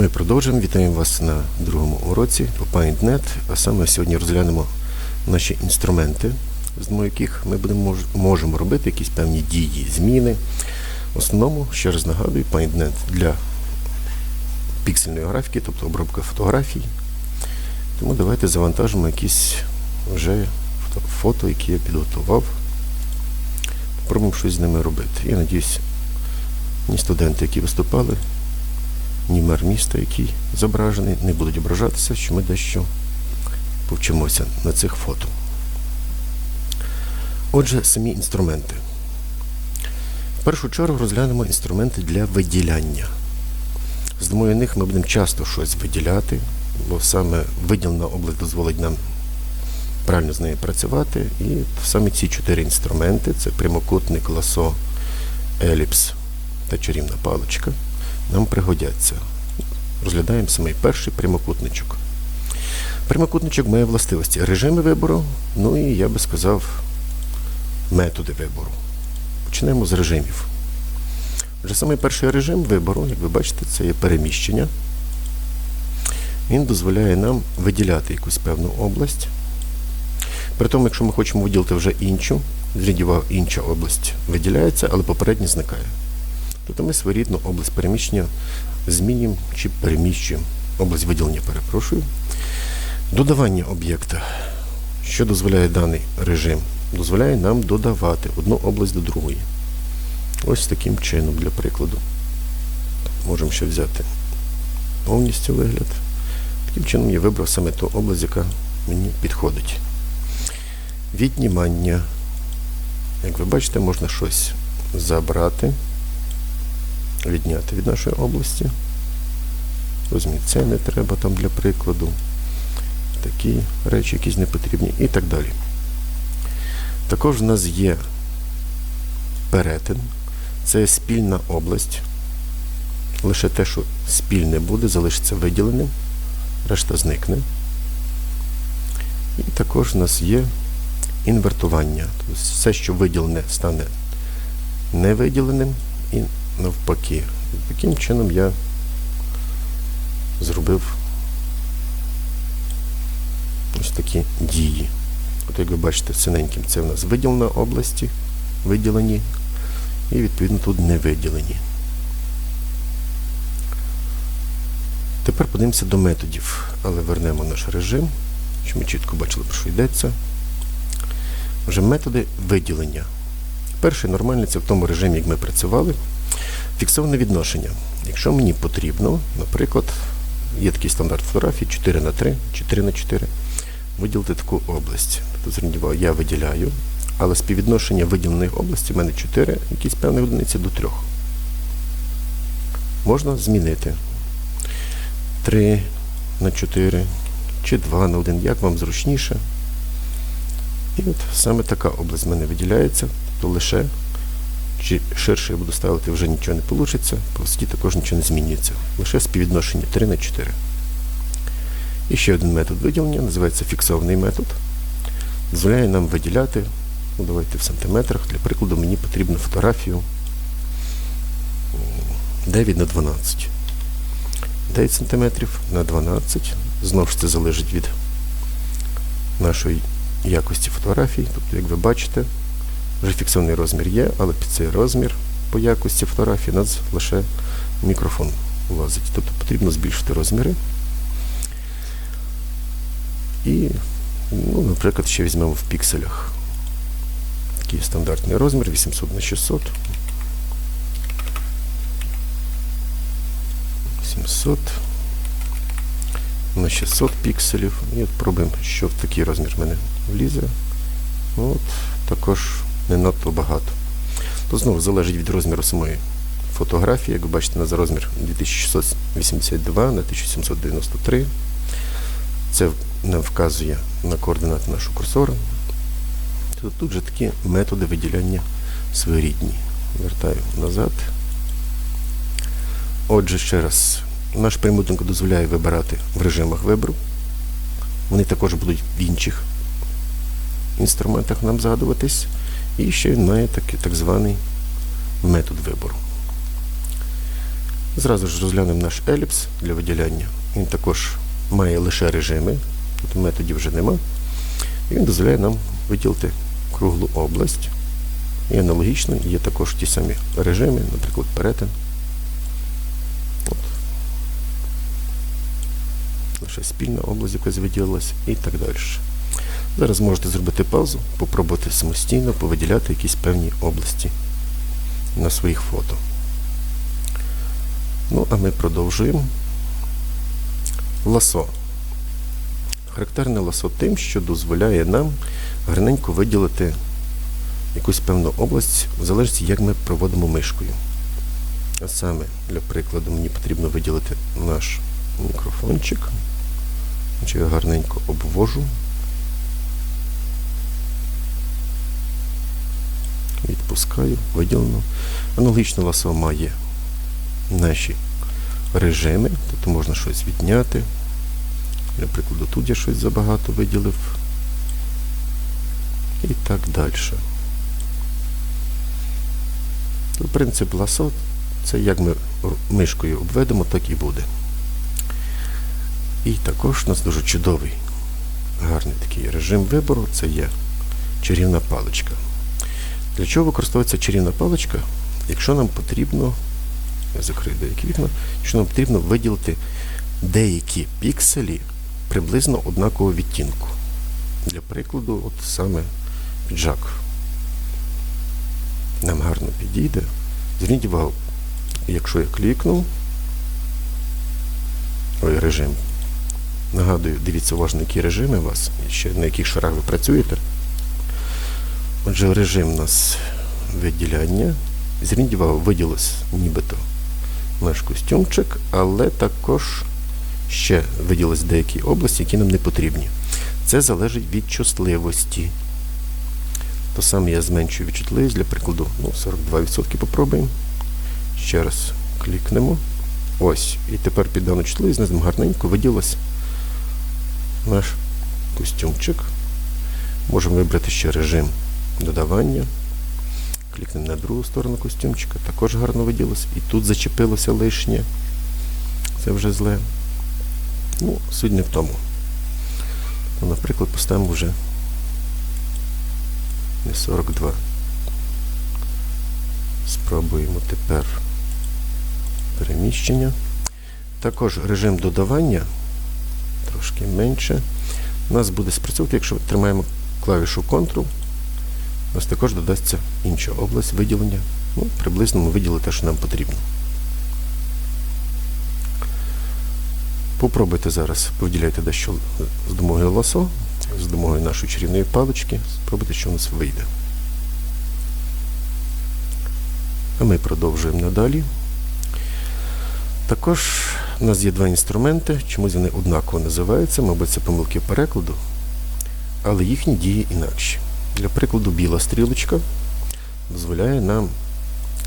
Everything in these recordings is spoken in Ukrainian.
Ми продовжуємо. Вітаємо вас на другому уроці по PaintNet. А саме сьогодні розглянемо наші інструменти, з яких ми будемо можемо робити якісь певні дії, зміни. В основному, ще раз нагадую, PaintNet для піксельної графіки, тобто обробка фотографій. Тому давайте завантажимо якісь вже фото- які я підготував. Попробуємо щось з ними робити. Я надіюсь, ні студенти, які виступали, ні мер міста, який зображений, не будуть ображатися, що ми дещо повчимося на цих фото. Отже, самі інструменти. В першу чергу розглянемо інструменти для виділяння. З допомогою них ми будемо часто щось виділяти, бо саме виділена область дозволить нам правильно з нею працювати. І саме ці чотири інструменти це прямокутник, ласо, еліпс та чарівна паличка нам пригодяться. Розглядаємо самий перший прямокутничок. Прямокутничок має властивості режими вибору, ну і я би сказав, методи вибору. Почнемо з режимів. Вже самий перший режим вибору, як ви бачите, це є переміщення. Він дозволяє нам виділяти якусь певну область. При тому, якщо ми хочемо виділити вже іншу, увагу, інша область виділяється, але попередня зникає. Тобто ми своєрідну область переміщення змінюємо чи переміщуємо. Область виділення, перепрошую. Додавання об'єкта. Що дозволяє даний режим? Дозволяє нам додавати одну область до другої. Ось таким чином, для прикладу. Можемо ще взяти повністю вигляд. Таким чином я вибрав саме ту область, яка мені підходить. Віднімання. Як ви бачите, можна щось забрати, відняти від нашої області. Розумію, це не треба там для прикладу. Такі речі, якісь не потрібні і так далі. Також в нас є перетин. Це спільна область. Лише те, що спільне буде, залишиться виділеним, решта зникне. І також в нас є інвертування. Тобто все, що виділене, стане невиділеним і навпаки. Таким чином я зробив ось такі дії. От як ви бачите, синеньким це в нас виділена області, виділені, і відповідно тут не виділені. Тепер подивимося до методів, але вернемо наш режим, щоб ми чітко бачили, про що йдеться. Вже методи виділення. Перший нормальний це в тому режимі, як ми працювали. Фіксоване відношення. Якщо мені потрібно, наприклад, є такий стандарт фотографії 4 на 3 4 на 4 виділити таку область. Тобто, я виділяю, але співвідношення виділених областей в мене 4, якісь певні одиниці до 3. Можна змінити 3 на 4 чи 2 на 1, як вам зручніше. І от саме така область в мене виділяється, то лише ширше я буду ставити, вже нічого не вийде, по висоті також нічого не змінюється. Лише співвідношення 3 на 4. І ще один метод виділення, називається фіксований метод. Дозволяє нам виділяти, ну давайте в сантиметрах, для прикладу, мені потрібно фотографію 9 на 12. 9 сантиметрів на 12. Знову ж це залежить від нашої якості фотографій. Тобто, як ви бачите, вже фіксований розмір є, але під цей розмір по якості фотографії нас лише мікрофон влазить. Тобто потрібно збільшити розміри. І, ну, наприклад, ще візьмемо в пікселях. Такий стандартний розмір 800 на 600. 700 на 600 пікселів. І от пробуємо, що в такий розмір в мене влізе. От, також не надто багато. То знову залежить від розміру самої фотографії. Як ви бачите, на розмір 2682 на 1793. Це нам вказує на координати нашого курсора. То тут же такі методи виділяння своєрідні. Вертаю назад. Отже, ще раз, наш прямокутник дозволяє вибирати в режимах вибору. Вони також будуть в інших інструментах нам згадуватись. І ще він має так, так званий метод вибору. Зразу ж розглянемо наш еліпс для виділяння. Він також має лише режими, тут методів вже нема. І він дозволяє нам виділити круглу область. І аналогічно є також ті самі режими, наприклад, перетин. От. Наша спільна область якась виділилась і так далі. Зараз можете зробити паузу, попробувати самостійно повиділяти якісь певні області на своїх фото. Ну, а ми продовжуємо. Ласо. Характерне ласо тим, що дозволяє нам гарненько виділити якусь певну область, в залежності, як ми проводимо мишкою. А саме, для прикладу, мені потрібно виділити наш мікрофончик. Я гарненько обвожу. Відпускаю, виділено. Аналогічно ласо має наші режими, тобто можна щось відняти. Для прикладу, тут я щось забагато виділив. І так далі. То принцип ласо це як ми мишкою обведемо, так і буде. І також у нас дуже чудовий, гарний такий режим вибору це є чарівна паличка. Для чого використовується чарівна паличка? Якщо нам потрібно, я закрию деякі вікна, якщо нам потрібно виділити деякі пікселі приблизно однакового відтінку. Для прикладу, от саме піджак. Нам гарно підійде. Зверніть увагу, якщо я клікну, ой, режим. Нагадую, дивіться уважно, які режими у вас, ще на яких шарах ви працюєте. Отже, режим у нас виділяння. Зверніть увагу, виділилось нібито наш костюмчик, але також ще виділились деякі області, які нам не потрібні. Це залежить від чутливості. То саме я зменшую відчутливість, для прикладу, ну, 42% попробуємо. Ще раз клікнемо. Ось. І тепер під дану чутливість нам гарненько виділилось наш костюмчик. Можемо вибрати ще режим додавання. Клікнемо на другу сторону костюмчика, також гарно виділилось. І тут зачепилося лишнє. Це вже зле. Ну, суть не в тому. Ну, наприклад, поставимо вже не 42. Спробуємо тепер переміщення. Також режим додавання трошки менше. У нас буде спрацьовувати, якщо тримаємо клавішу Ctrl, у нас також додасться інша область виділення. Ну, приблизно ми виділили те, що нам потрібно. Попробуйте зараз, повиділяйте дещо з допомогою ласо, з допомогою нашої чарівної палички. Спробуйте, що у нас вийде. А ми продовжуємо надалі. Також у нас є два інструменти, чомусь вони однаково називаються, мабуть, це помилки перекладу, але їхні дії інакші. Для прикладу, біла стрілочка дозволяє нам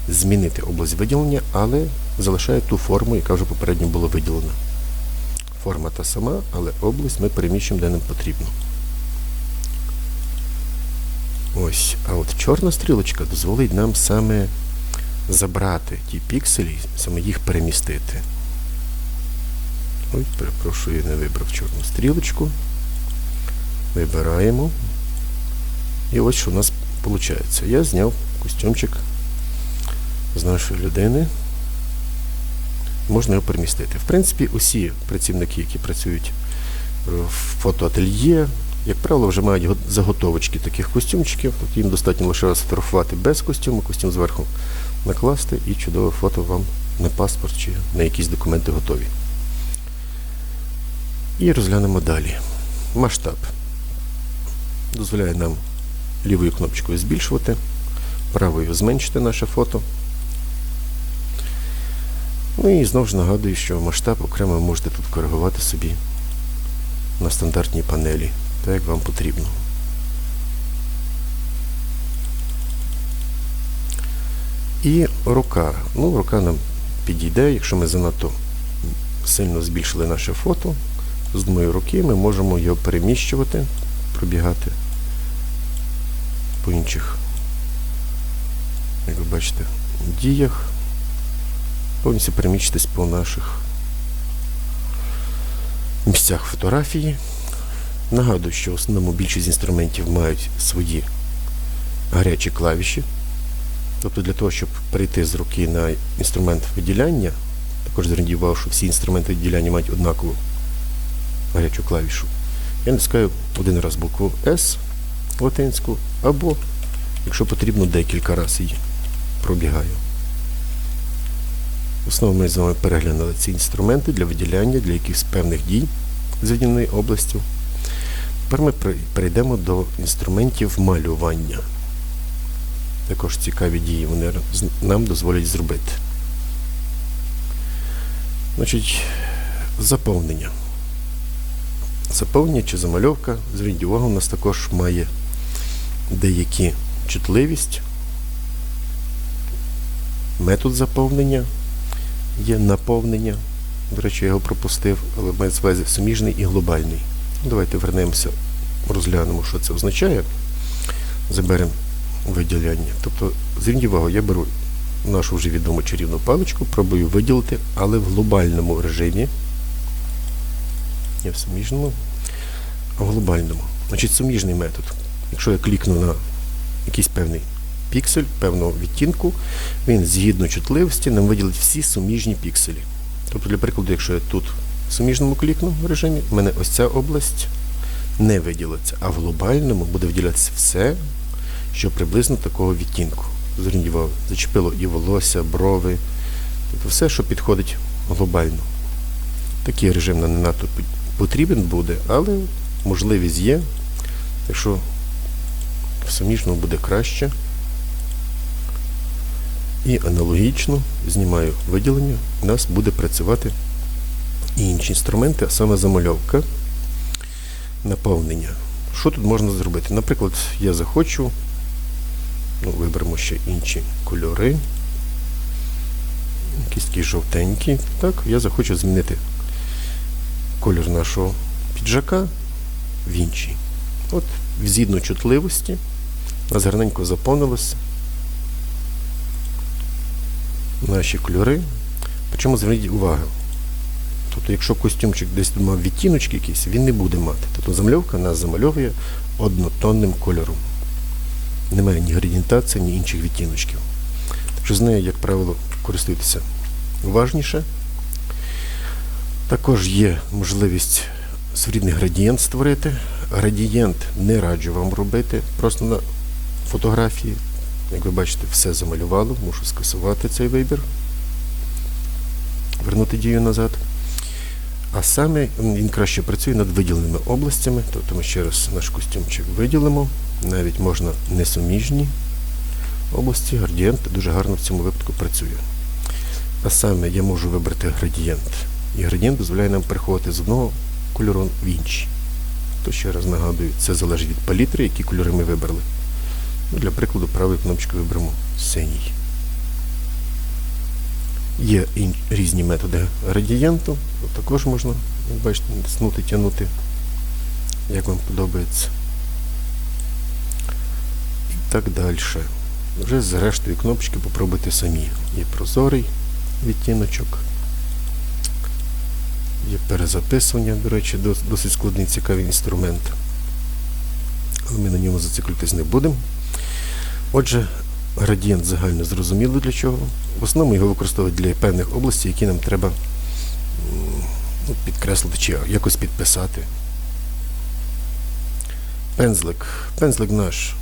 змінити область виділення, але залишає ту форму, яка вже попередньо була виділена. Форма та сама, але область ми переміщуємо, де нам потрібно. Ось, а от чорна стрілочка дозволить нам саме забрати ті пікселі, саме їх перемістити. Ой, перепрошую, я не вибрав чорну стрілочку. Вибираємо. І ось що у нас виходить. Я зняв костюмчик з нашої людини. Можна його перемістити. В принципі, усі працівники, які працюють в фотоательє, як правило, вже мають заготовочки таких костюмчиків. Тобто їм достатньо лише розфотографувати без костюму, костюм зверху накласти і чудове фото вам на паспорт чи на якісь документи готові. І розглянемо далі. Масштаб дозволяє нам лівою кнопочкою збільшувати, правою зменшити наше фото. Ну і знову ж нагадую, що масштаб окремо можете тут коригувати собі на стандартній панелі, так як вам потрібно. І рука. Ну, рука нам підійде, якщо ми занадто сильно збільшили наше фото, з одної руки ми можемо його переміщувати, пробігати по інших, як ви бачите, діях. повністю переміщитись по наших місцях фотографії. Нагадую, що в основному більшість інструментів мають свої гарячі клавіші. Тобто для того, щоб перейти з руки на інструмент виділяння, також увагу, що всі інструменти виділяння мають однакову гарячу клавішу. Я натискаю один раз букву S латинську, або, якщо потрібно, декілька разів її пробігаю. Основному ми з вами переглянули ці інструменти для виділяння, для якихось певних дій з виділеною областю. Тепер ми перейдемо до інструментів малювання. Також цікаві дії вони нам дозволять зробити. Значить, заповнення. Заповнення чи замальовка, зверніть увагу, у нас також має деякі чутливість, метод заповнення, є наповнення. До речі, я його пропустив, але має звезі суміжний і глобальний. Ну, Давайте вернемося, розглянемо, що це означає. Заберемо виділяння. Тобто, зверніть увагу, я беру нашу вже відому чарівну паличку, пробую виділити, але в глобальному режимі. Не в суміжному, в глобальному. Значить, суміжний метод. Якщо я клікну на якийсь певний піксель, певного відтінку, він згідно чутливості нам виділить всі суміжні пікселі. Тобто, для прикладу, якщо я тут в суміжному клікну в режимі, в мене ось ця область не виділиться, а в глобальному буде виділятися все, що приблизно такого відтінку. Увагу, зачепило і волосся, брови, тобто все, що підходить глобально. Такий режим нам не надто потрібен буде, але можливість є. В суміжному буде краще. І аналогічно знімаю виділення, у нас буде працювати і інші інструменти, а саме замальовка, наповнення. Що тут можна зробити? Наприклад, я захочу, ну, виберемо ще інші кольори, якісь такі жовтенькі. Так, я захочу змінити колір нашого піджака в інший. От, згідно чутливості, у заповнилося наші кольори. Причому зверніть увагу. Тобто, якщо костюмчик десь мав відтіночки якісь, він не буде мати. Тобто замальовка нас замальовує однотонним кольором. Немає ні градієнтації, ні інших відтіночків. Так що з нею, як правило, користуйтеся уважніше. Також є можливість своєрідний градієнт створити. Градієнт не раджу вам робити просто на фотографії. Як ви бачите, все замалювало, мушу скасувати цей вибір, вернути дію назад. А саме він краще працює над виділеними областями, тобто ми ще раз наш костюмчик виділимо. Навіть можна несуміжні області, градієнт дуже гарно в цьому випадку працює. А саме я можу вибрати градієнт. І градієнт дозволяє нам переходити з одного кольору в інший. То ще раз нагадую, це залежить від палітри, які кольори ми вибрали. Ну, Для прикладу, правою кнопочкою виберемо синій. Є різні методи градієнту. Також можна, як бачите, натиснути, тягнути, як вам подобається. І так далі. Вже з рештою кнопочки попробуйте самі. Є прозорий відтіночок. Є перезаписування, до речі, досить складний цікавий інструмент. Але ми на ньому зациклюватись не будемо. Отже, градієнт загально зрозуміло для чого. В основному його використовують для певних областей, які нам треба ну, підкреслити чи якось підписати. Пензлик. Пензлик наш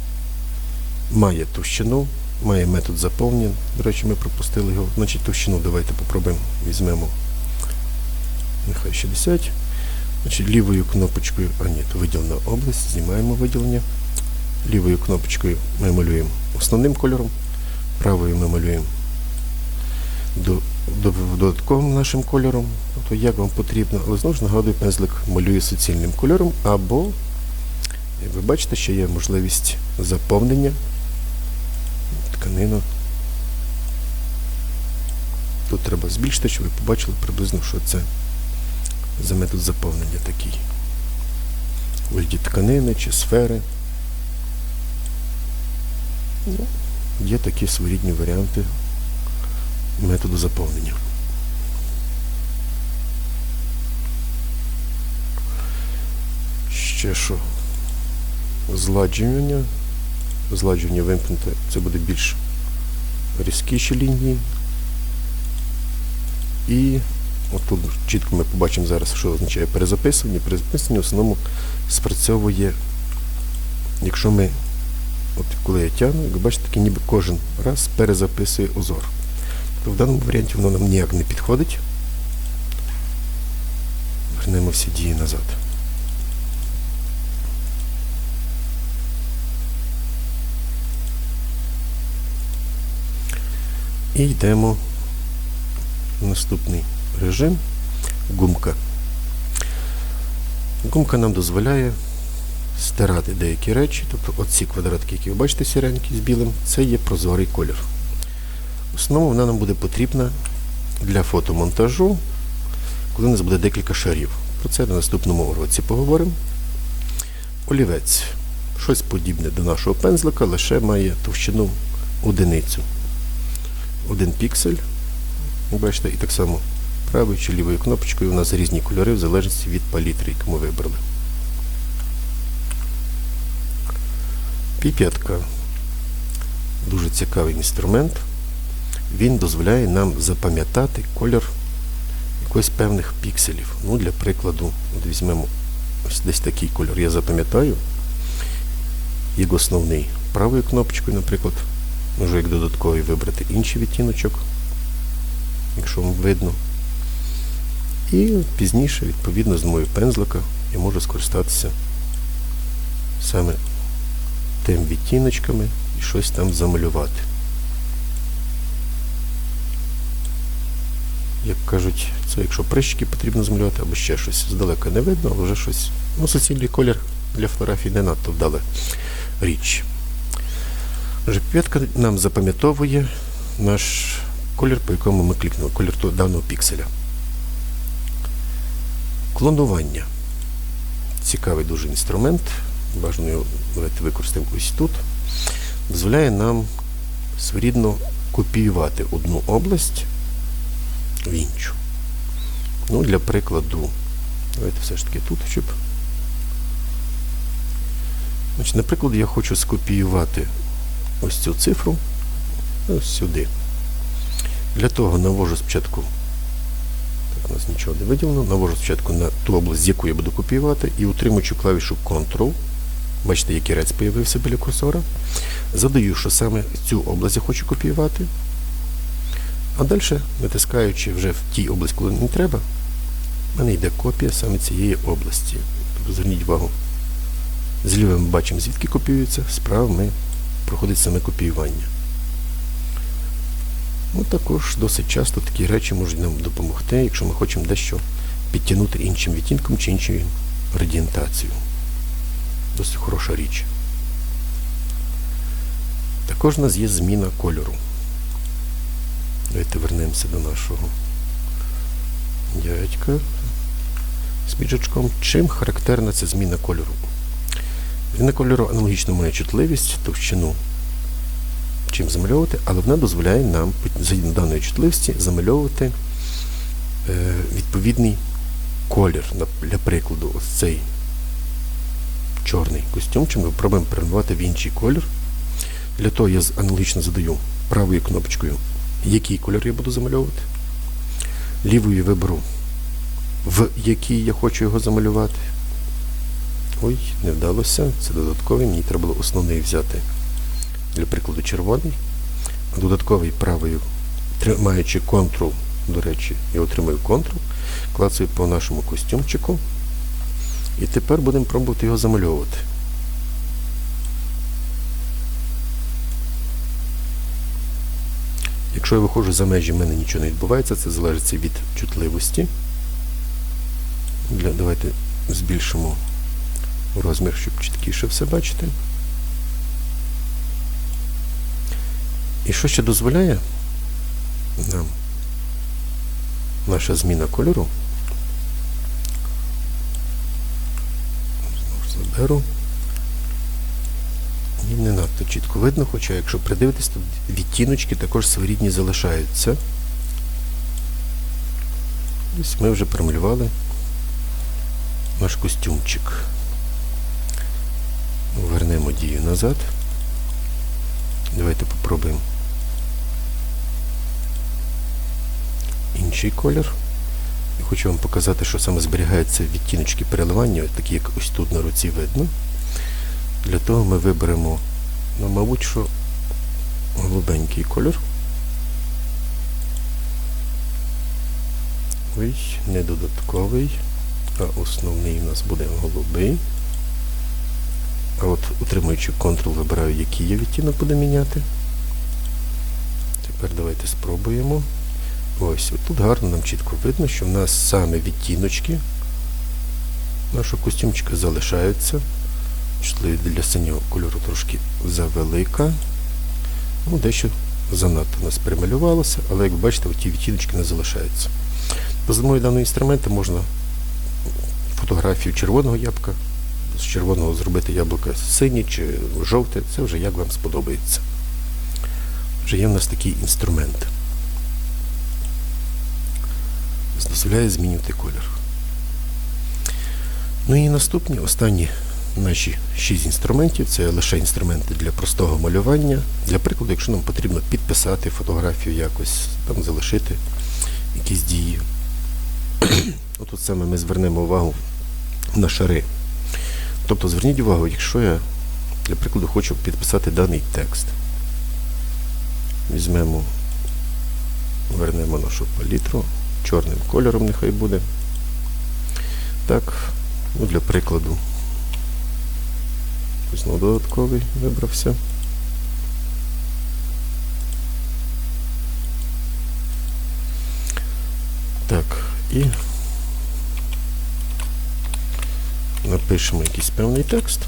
має товщину, має метод заповнення. До речі, ми пропустили його. Значить, товщину давайте попробуємо. Візьмемо. Нехай 60. Значить, лівою кнопочкою, а ні, то виділена область, знімаємо виділення. Лівою кнопочкою ми малюємо основним кольором, правою ми малюємо до, до, додатковим нашим кольором, тобто як вам потрібно, але знову ж нагадую, пензлик малює суцільним кольором, або, ви бачите, ще є можливість заповнення тканина. Тут треба збільшити, щоб ви побачили приблизно, що це за метод заповнення такий. Вигляді тканини чи сфери. Є. Є такі своєрідні варіанти методу заповнення. Ще що? Зладжування. Зладжування вимкнуте, це буде більш різкіші лінії. І от тут чітко ми побачимо зараз, що означає перезаписування. Перезаписування в основному спрацьовує, якщо ми от коли я тягну, як бачите, таки ніби кожен раз перезаписує узор. То в даному варіанті воно нам ніяк не підходить. Вернемо всі дії назад. І йдемо в наступний режим. Гумка. Гумка нам дозволяє стирати деякі речі, тобто оці квадратки, які ви бачите сіренькі з білим, це є прозорий колір. В основному вона нам буде потрібна для фотомонтажу, коли у нас буде декілька шарів. Про це на наступному уроці поговоримо. Олівець. Щось подібне до нашого пензлика, лише має товщину одиницю. Один піксель. Бачите, і так само правою чи лівою кнопочкою у нас різні кольори в залежності від палітри, яку ми вибрали. Піп'ятка дуже цікавий інструмент. Він дозволяє нам запам'ятати кольор якогось певних пікселів. Ну, для прикладу, от візьмемо ось десь такий кольор. Я запам'ятаю, як основний правою кнопочкою, наприклад, можу як додатковий вибрати інший відтіночок, якщо вам видно. І пізніше, відповідно, з моєю пензлика я можу скористатися саме тим відтіночками і щось там замалювати. Як кажуть, це якщо прищики потрібно змалювати або ще щось. Здалека не видно, але вже щось. Ну, суцільний колір для фотографій не надто вдала річ. Отже, п'ятка нам запам'ятовує наш колір, по якому ми клікнули, колір даного пікселя. Клонування. Цікавий дуже інструмент. Бажано давайте використаємо ось тут. Дозволяє нам своєрідно копіювати одну область в іншу. Ну, для прикладу, давайте все ж таки тут, щоб. Значить, Наприклад, я хочу скопіювати ось цю цифру ось сюди. Для того навожу спочатку, так, у нас нічого не виділено, навожу спочатку на ту область, з яку я буду копіювати, і утримуючи клавішу Ctrl, бачите, який рець з'явився біля курсора, задаю, що саме цю область я хочу копіювати. А далі, натискаючи вже в тій області, коли не треба, в мене йде копія саме цієї області. Тобто зверніть увагу, зліва ми бачимо, звідки копіюється, справа ми проходить саме копіювання. Ну, також досить часто такі речі можуть нам допомогти, якщо ми хочемо дещо підтягнути іншим відтінком чи іншою градієнтацією. Досить хороша річ. Також у нас є зміна кольору. Давайте вернемося до нашого дядька з піджачком. Чим характерна ця зміна кольору? Зміна кольору аналогічно має чутливість, товщину чим замальовувати, але вона дозволяє нам, згідно даної чутливості, замальовувати е, відповідний колір. Для прикладу, ось цей чорний костюмчик ми пробуємо перейменувати в інший колір. Для того я аналогічно задаю правою кнопочкою який кольор я буду замальовувати. Лівою виберу, в який я хочу його замалювати. Ой, не вдалося. Це додатковий, мені треба було основний взяти. Для прикладу червоний. Додатковий правою, тримаючи Ctrl, до речі, я отримаю Ctrl, клацаю по нашому костюмчику. І тепер будемо пробувати його замальовувати. Якщо я виходжу за межі, в мене нічого не відбувається, це залежить від чутливості. Давайте збільшимо розмір, щоб чіткіше все бачити. І що ще дозволяє нам наша зміна кольору? Заберу. І не надто чітко видно, хоча якщо придивитись, то відтіночки також своєрідні залишаються. Ось ми вже промалювали наш костюмчик. Повернемо дію назад. Давайте попробуємо інший колір. Я хочу вам показати, що саме зберігаються відтіночки переливання, такі як ось тут на руці видно. Для того ми виберемо, ну, мабуть, що голубенький кольор. Ой, не додатковий, а основний у нас буде голубий. А от утримуючи Ctrl, вибираю, який я відтінок буду міняти. Тепер давайте спробуємо. Ось, тут гарно нам чітко видно, що в нас саме відтіночки нашого костюмчика залишаються. Чутливі для синього кольору трошки завелика. Ну, дещо занадто у нас перемалювалося, але як ви бачите, ті відтіночки не залишаються. За допомогою даного інструменту можна фотографію червоного ябка, з червоного зробити яблуко синє чи жовте, це вже як вам сподобається. Вже є в нас такий інструмент. Дозволяє змінювати колір. Ну і наступні, останні наші шість інструментів це лише інструменти для простого малювання. Для прикладу, якщо нам потрібно підписати фотографію якось, там залишити якісь дії. Отут саме ми звернемо увагу на шари. Тобто зверніть увагу, якщо я, для прикладу, хочу підписати даний текст. Візьмемо, вернемо нашу палітру, чорним кольором нехай буде. Так, ну для прикладу. Знову додатковий вибрався. Так, і напишемо якийсь певний текст.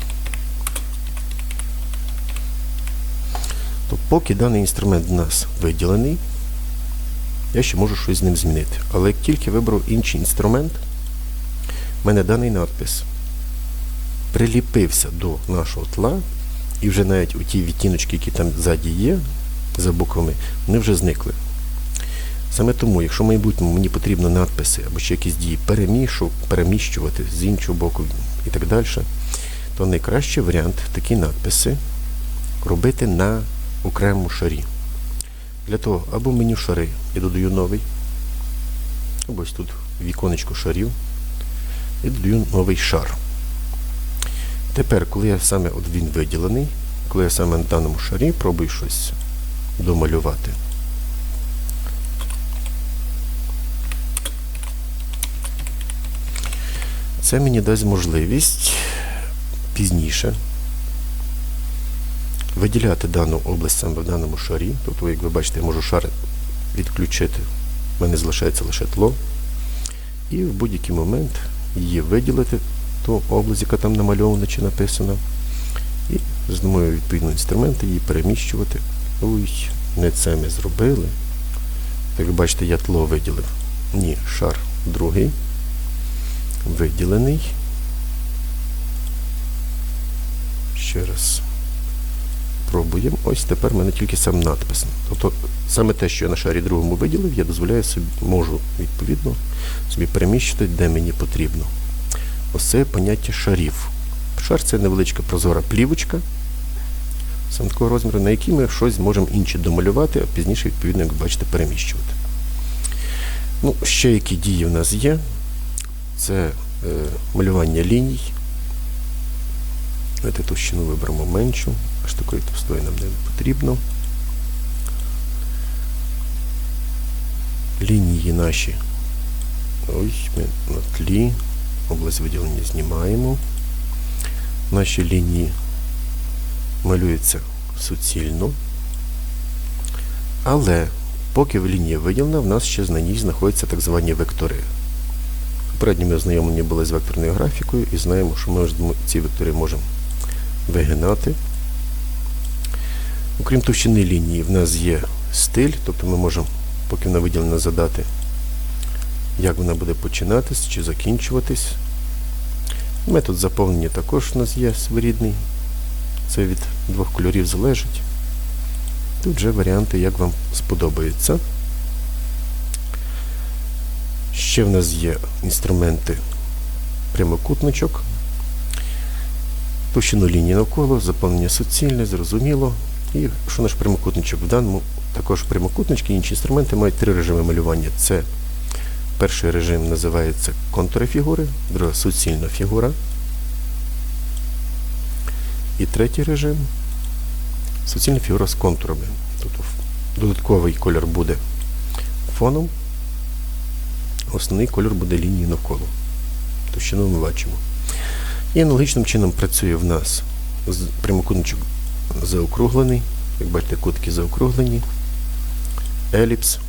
То поки даний інструмент у нас виділений, я ще можу щось з ним змінити. Але як тільки виберу інший інструмент, в мене даний надпис приліпився до нашого тла, і вже навіть у ті відтіночки, які там ззаді є, за буквами, вони вже зникли. Саме тому, якщо в майбутньому мені потрібно надписи або ще якісь дії перемішу, переміщувати з іншого боку і так далі, то найкращий варіант такі надписи робити на окремому шарі. Для того або меню шари я додаю новий, ось тут віконечко шарів, і додаю новий шар. Тепер, коли я саме от він виділений, коли я саме на даному шарі пробую щось домалювати. Це мені дасть можливість пізніше виділяти дану область саме в даному шарі. Тобто, як ви бачите, я можу шар відключити, в мене залишається лише тло. І в будь-який момент її виділити, ту область, яка там намальована чи написана. І з допомогою відповідного інструменту її переміщувати. Ой, не це ми зробили. Як ви бачите, я тло виділив. Ні, шар другий. Виділений. Ще раз пробуємо. Ось тепер в мене тільки сам надпис. Тобто саме те, що я на шарі другому виділив, я дозволяю собі, можу відповідно собі переміщити, де мені потрібно. Ось це поняття шарів. Шар це невеличка прозора плівочка саме такого розміру, на якій ми щось можемо інше домалювати, а пізніше, відповідно, як бачите, переміщувати. Ну, Ще які дії в нас є, це е, малювання ліній. Давайте товщину виберемо меншу, аж такої товстої нам не потрібно. Лінії наші. Ось ми на тлі. Область виділення знімаємо. Наші лінії малюються суцільно. Але поки в лінії виділена, в нас ще на ній знаходяться так звані вектори. Попередньо ми ознайомлені були з векторною графікою і знаємо, що ми ці вектори можемо вигинати. Окрім товщини лінії, в нас є стиль, тобто ми можемо, поки вона виділена, задати, як вона буде починатись чи закінчуватись. Метод заповнення також у нас є своєрідний. Це від двох кольорів залежить. Тут вже варіанти, як вам сподобається. Ще в нас є інструменти прямокутничок. товщину лінії навколо, заповнення суцільне, зрозуміло. І що наш прямокутничок в даному також прямокутнички, інші інструменти мають три режими малювання. Це перший режим називається контури фігури, другий суцільна фігура. І третій режим суцільна фігура з контурами. Тобто додатковий кольор буде фоном, основний кольор буде лінії навколо. Товщину ми бачимо. І аналогічним чином працює в нас прямокутничок заокруглений. Як бачите, кутки заокруглені. Еліпс.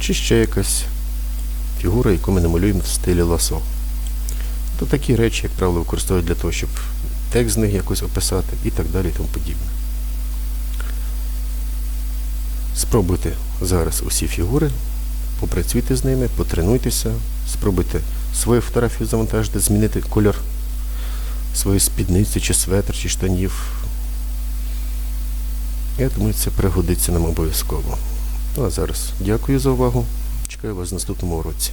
Чи ще якась фігура, яку ми намалюємо в стилі ласо. То такі речі, як правило, використовують для того, щоб текст з них якось описати і так далі і тому подібне. Спробуйте зараз усі фігури, попрацюйте з ними, потренуйтеся, спробуйте свою фотографію завантажити, змінити кольор своєї спідниці, чи светр, чи штанів. Я думаю, це пригодиться нам обов'язково. Ну а зараз дякую за увагу. Чекаю вас в наступному уроці.